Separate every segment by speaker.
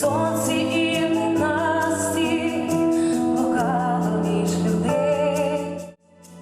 Speaker 1: сонці і насті.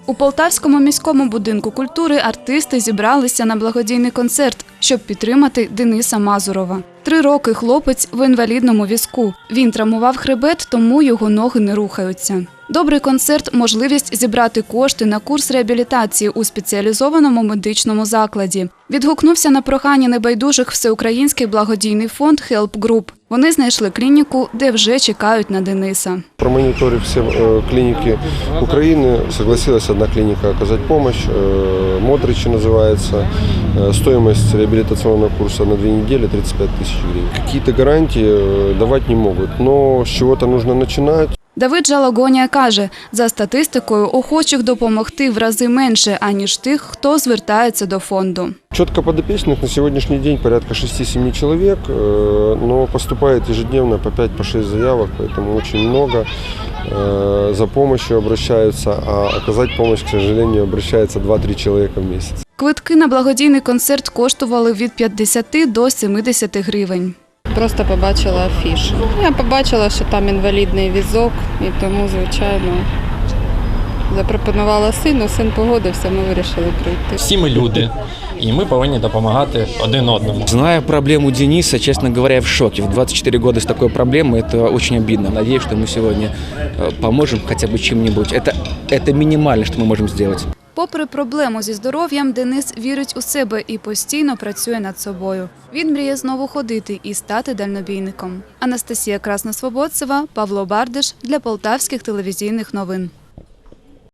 Speaker 1: У Полтавському міському будинку культури артисти зібралися на благодійний концерт, щоб підтримати Дениса Мазурова. Три роки хлопець в інвалідному візку. Він травмував хребет, тому його ноги не рухаються. Добрий концерт можливість зібрати кошти на курс реабілітації у спеціалізованому медичному закладі. Відгукнувся на прохання небайдужих всеукраїнський благодійний фонд Help Group. Вони знайшли клініку, де вже чекають на Дениса.
Speaker 2: Промониторив все э, клиники Украины, согласилась одна клиника оказать помощь, э, Модричи называется. Э, Стоимость реабилитационного курса на две недели 35 тысяч гривен. Какие-то гарантии э, давать не могут, но с чего-то нужно начинать.
Speaker 1: Давид Жалогонія каже, за статистикою охочих допомогти в рази менше, аніж тих, хто звертається до фонду.
Speaker 2: Четко подопечных на сегодняшний день порядка 6-7 человек, э, но поступает ежедневно по 5-6 заявок, поэтому очень много. Э, За помощью обращаются, а оказать помощь, к сожалению, обращается 2-3 человека в месяц.
Speaker 1: Квитки на благодійний концерт коштували від 50 до 70 гривень.
Speaker 3: Просто побачила афішу. Я побачила, що там інвалідний візок, і тому, звичайно, запропонувала сину, син погодився, ми вирішили прийти.
Speaker 4: Всі ми люди, і ми повинні допомагати один одному.
Speaker 5: Зная проблему Дениса, честно говоря, я в шоке. В 24 года с такой проблемой это очень обидно. Надеюсь, что мы сегодня э, поможем хотя бы чем-нибудь. Это, это минимально, что мы можем сделать.
Speaker 1: Попри проблему зі здоров'ям, Денис вірить у себе і постійно працює над собою. Він мріє знову ходити і стати дальнобійником. Анастасія Красносвободцева, Павло Бардиш для полтавських телевізійних новин.